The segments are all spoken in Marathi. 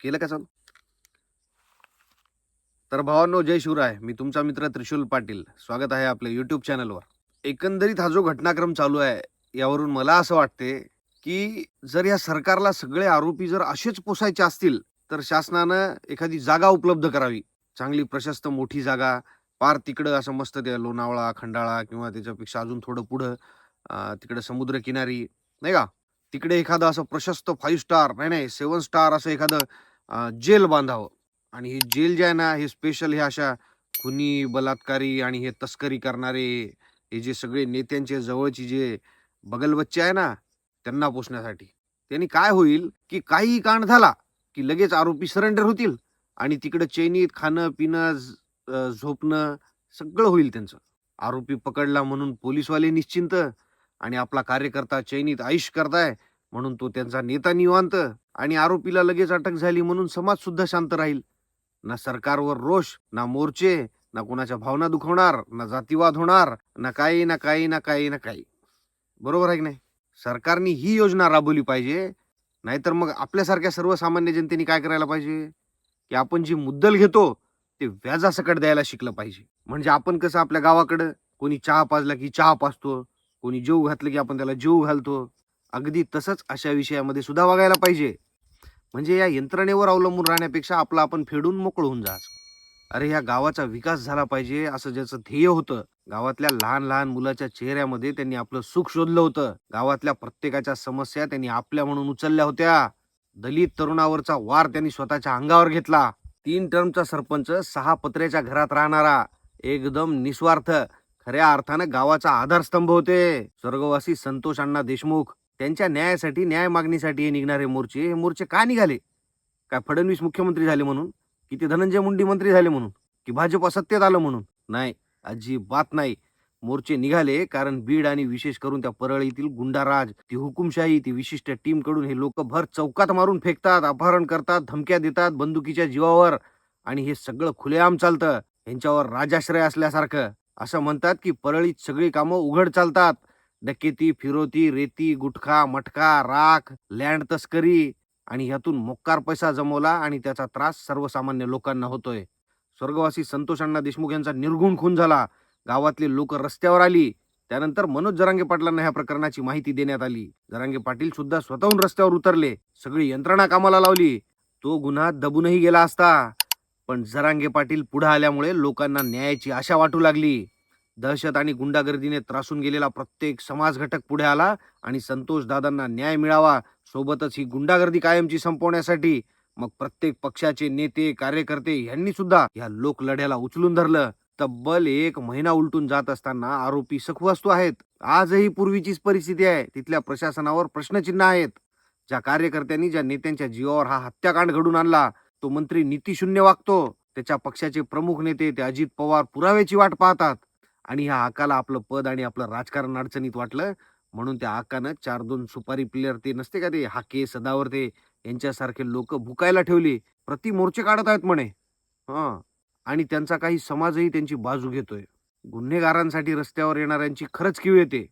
केलं का चालू? तर भावांनो जय शिवराय. मी तुमचा मित्र त्रिशूल पाटील. स्वागत आहे आपल्या यूट्यूब चॅनलवर एकंदरीत हा जो घटनाक्रम चालू आहे यावरून मला असं वाटते की जर या सरकारला सगळे आरोपी जर असेच पोसायचे असतील तर शासनानं एखादी जागा उपलब्ध करावी. चांगली प्रशस्त मोठी जागा पार तिकडं असं मस्त त्या लोणावळा खंडाळा किंवा त्याच्यापेक्षा अजून थोडं पुढं तिकडं समुद्रकिनारी नाही का? तिकडे एखादं असं प्रशस्त फाईव्ह स्टार नाही नाही सेवन स्टार असं एखादं जेल बांधावं. आणि हे जेल जे आहे ना हे स्पेशल हे अशा खुनी बलात्कारी आणि हे तस्करी करणारे हे जे सगळे नेत्यांचे जवळची जे बगलबच्चे आहे ना त्यांना पोचण्यासाठी त्यांनी काय होईल की काही कांड झाला की लगेच आरोपी सरेंडर होतील आणि तिकडं चैनीत खाणं पिणं झोपणं सगळं होईल त्यांचं. आरोपी पकडला म्हणून पोलीसवाले निश्चिंत आणि आपला कार्यकर्ता चैनीत आयुष करताय म्हणून तो त्यांचा नेता निवांत आणि आरोपीला लगेच अटक झाली म्हणून समाज सुद्धा शांत राहील. ना सरकारवर रोष ना मोर्चे ना कोणाच्या भावना दुखवणार ना जातीवाद होणार ना काही ना काही ना काही ना काही. बरोबर आहे की नाही? सरकारने ही योजना राबवली पाहिजे नाहीतर मग आपल्यासारख्या सर्वसामान्य जनतेने काय करायला पाहिजे? की आपण जी मुद्दल घेतो ते व्याजासकट द्यायला शिकलं पाहिजे. म्हणजे आपण कसं आपल्या गावाकडं कोणी चहा पाजला की चहा पाजतो कोणी जेव घातलं की आपण त्याला जेव घालतो. अगदी तसंच अशा विषयामध्ये सुद्धा वागायला पाहिजे. म्हणजे या यंत्रणेवर अवलंबून राहण्यापेक्षा आपलं आपण फेडून मोकळं होऊन जायचं अरे ह्या गावाचा विकास झाला पाहिजे असं ज्याचं ध्येय होतं. गावातल्या लहान लहान मुलाच्या चेहऱ्यामध्ये त्यांनी आपलं सुख शोधलं होतं. गावातल्या प्रत्येकाच्या समस्या त्यांनी आपल्या म्हणून उचलल्या होत्या. दलित तरुणावरचा वार त्यांनी स्वतःच्या अंगावर घेतला. तीन टर्मचा सरपंच सहा पत्र्याच्या घरात राहणारा. एकदम निस्वार्थ. खऱ्या अर्थानं गावाचा आधारस्तंभ होते. स्वर्गवासी संतोष अण्णा देशमुख त्यांच्या न्यायासाठी न्याय मागणीसाठी हे निघणारे मोर्चे हे मोर्चे का निघाले? काय फडणवीस मुख्यमंत्री झाले म्हणून? की ते धनंजय मुंडे मंत्री झाले म्हणून? की भाजप सत्तेत आलं म्हणून? नाही अजिबात नाही. मोर्चे निघाले कारण बीड आणि विशेष करून त्या परळीतील गुंडाराज ती हुकुमशाही ती विशिष्ट टीमकडून हे लोक भर चौकात मारून फेकतात अपहरण करतात धमक्या देतात बंदुकीच्या जीवावर. आणि हे सगळं खुलेआम चालतं. यांच्यावर राजाश्रय असल्यासारखं. असं म्हणतात की परळीत सगळी कामं उघड चालतात. डकेती फिरोती रेती गुटखा मटका राख लँड तस्करी आणि ह्यातून मोक्कार पैसा जमवला आणि त्याचा त्रास सर्वसामान्य लोकांना होतोय. स्वर्गवासी संतोष अण्णा देशमुख यांचा निर्गुण खून झाला. गावातले लोक रस्त्यावर आली. त्यानंतर मनोज जरांगे पाटलांना ह्या प्रकरणाची माहिती देण्यात आली. जरांगे पाटील सुद्धा स्वतःहून रस्त्यावर उतरले. सगळी यंत्रणा कामाला लावली. तो गुन्हा दबूनही गेला असता. पण जरांगे पाटील पुढे आल्यामुळे लोकांना न्यायाची आशा वाटू लागली. दहशत आणि गुंडागर्दीने त्रासून गेलेला प्रत्येक समाज घटक पुढे आला आणि संतोष दादांना न्याय मिळावा सोबतच ही गुंडागर्दी कायमची संपवण्यासाठी मग प्रत्येक पक्षाचे नेते कार्यकर्ते यांनी सुद्धा या लोकलढ्याला उचलून धरलं. तब्बल एक महिना उलटून जात असताना आरोपी सखवस्तू आहेत. आजही पूर्वीचीच परिस्थिती आहे. तिथल्या प्रशासनावर प्रश्नचिन्ह आहेत. ज्या कार्यकर्त्यांनी ज्या नेत्यांच्या जीवावर हा हत्याकांड घडून आणला तो मंत्री नीतीशून्य वागतो. त्याच्या पक्षाचे प्रमुख नेते ते अजित पवार पुराव्याची वाट पाहतात. आणि ह्या हाकाला आपलं पद आणि आपलं राजकारण अडचणीत वाटलं. म्हणून त्या हाकानं चार दोन सुपारी प्लेअर ते नसते का ते? हाके सदावर ते यांच्यासारखे लोक भुकायला ठेवली. प्रति मोर्चे काढत आहेत म्हणे. हां. आणि त्यांचा काही समाजही त्यांची बाजू घेतोय. गुन्हेगारांसाठी रस्त्यावर येणाऱ्यांची खरंच किव येते.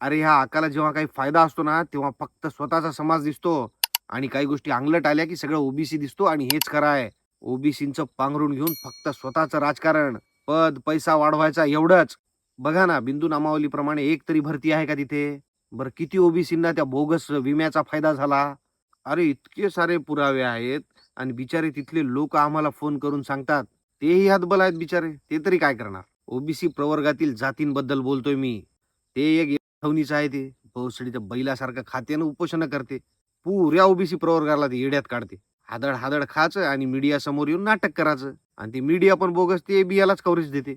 अरे ह्या आकाला जेव्हा काही फायदा असतो ना तेव्हा फक्त स्वतःचा समाज दिसतो. आणि काही गोष्टी अंगलट आल्या की सगळं ओबीसी दिसतो आणि हेच खरं आहे ओबीसीचं पांघरून घेऊन फक्त स्वतःचं राजकारण. पद पैसा वाढवायचा एवढंच. बघा ना बिंदू नामावलीप्रमाणे एक तरी भरती आहे का तिथे? बरं किती ओबीसींना त्या बोगस विम्याचा फायदा झाला? अरे इतके सारे पुरावे आहेत आणि बिचारे तिथले लोक आम्हाला फोन करून सांगतात. तेही हातबल आहेत बिचारे. ते तरी काय करणार? ओबीसी प्रवर्गातील जातींबद्दल बोलतोय मी. ते एक ठवणीचं आहे ते. भोसडीचं बैलासारखं खात्यानं उपोषण करते. पुऱ्या ओबीसी प्रवर्गाला ती येड्यात काढते. हादड हादड खायचं आणि मीडिया समोर येऊन नाटक करायचं. आणि ती मीडिया पण बोगस ते बियालाच कव्हरेज देते.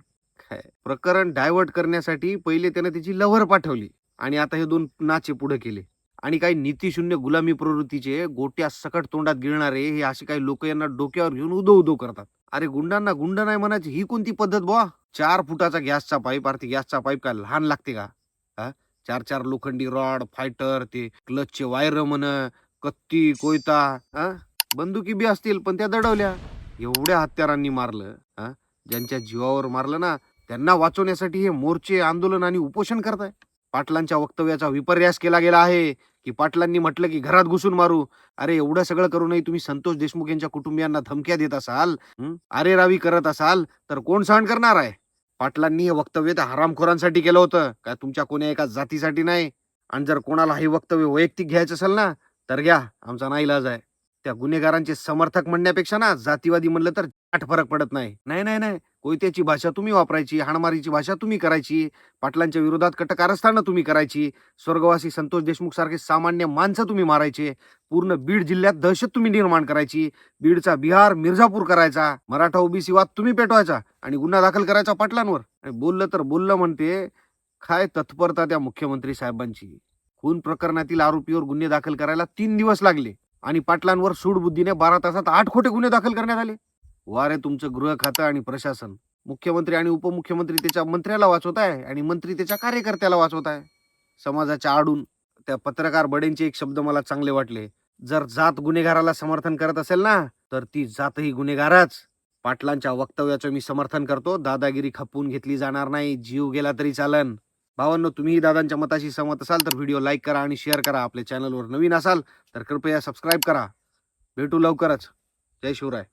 काय प्रकरण डायव्हर्ट करण्यासाठी पहिले त्याने त्याची लव्हर पाठवली. आणि आता हे दोन नाचे पुढे केले. आणि काही नीतीशून्य गुलामी प्रवृत्तीचे गोट्या सकट तोंडात गिळणारे हे असे काही लोक यांना डोक्यावर घेऊन उदो उदो करतात. अरे गुंडांना गुंड नाही म्हणायची. ही कोणती पद्धत बुवा? चार फुटाचा गॅसचा पाईप अर्थी गॅसचा पाईप काय लहान लागते का? चार चार लोखंडी रॉड फायटर ते क्लचचे वायर म्हण कत्ती कोयता हा बंदुकी बी असतील पण त्या दडवल्या. एवढ्या हत्यारांनी मारलं हा ज्यांच्या जीवावर मारलं ना त्यांना वाचवण्यासाठी हे मोर्चे आंदोलन आणि उपोषण करताय. पाटलांच्या वक्तव्याचा विपर्यास केला गेला आहे की पाटलांनी म्हटलं की घरात घुसून मारू. अरे एवढं सगळं करूनही तुम्ही संतोष देशमुख यांच्या कुटुंबियांना धमक्या देत असाल हं? अरे रावी करत असाल तर कोण सहन करणार आहे? पाटलांनी हे वक्तव्य त्या हरामखोरांसाठी केलं होतं. का तुमच्या कोण्या एका जातीसाठी नाही? आणि जर कोणाला हे वक्तव्य वैयक्तिक घ्यायचं असेल ना तर घ्या. आमचा ना इलाज आहे. त्या गुन्हेगारांचे समर्थक म्हणण्यापेक्षा ना जातीवादी म्हणलं तर आठ फरक पडत नाही. नाही नाही नाही. कोयत्याची भाषा तुम्ही वापरायची हाणमारीची भाषा तुम्ही करायची पाटलांच्या विरोधात कटकारस्थानं तुम्ही करायची स्वर्गवासी संतोष देशमुख सारखे सामान्य माणसं तुम्ही मारायचे पूर्ण बीड जिल्ह्यात दहशत तुम्ही निर्माण करायची बीडचा बिहार मिर्झापूर करायचा मराठा ओबीसी वाद तुम्ही पेटवायचा आणि गुन्हा दाखल करायचा पाटलांवर. आणि बोललं तर बोललं म्हणते काय तत्परता त्या मुख्यमंत्री साहेबांची? खून प्रकरणातील आरोपीवर गुन्हे दाखल करायला तीन दिवस लागले आणि पाटलांवर सूडबुद्धीने बारा तासात आठ खोटे गुन्हे दाखल करण्यात आले. वारे तुमचं गृह खातं आणि प्रशासन. मुख्यमंत्री आणि उपमुख्यमंत्री त्याच्या मंत्र्याला वाचवत आहे आणि मंत्री त्याच्या कार्यकर्त्याला वाचवत आहे. समाजाच्या आडून त्या पत्रकार बडेंचे एक शब्द मला चांगले वाटले. जर जात गुन्हेगाराला समर्थन करत असेल ना तर ती जातही गुन्हेगारच. पाटलांच्या वक्तव्याचं मी समर्थन करतो. दादागिरी खपवून घेतली जाणार नाही. जीव गेला तरी चालन. भावांनो तुम्ही दादांच्या मताशी सहमत असाल तर व्हिडिओ लाईक करा आणि शेअर करा. आपल्या चॅनलवर नवीन असाल तर कृपया सबस्क्राईब करा. भेटू लवकरच. जय शिवराय.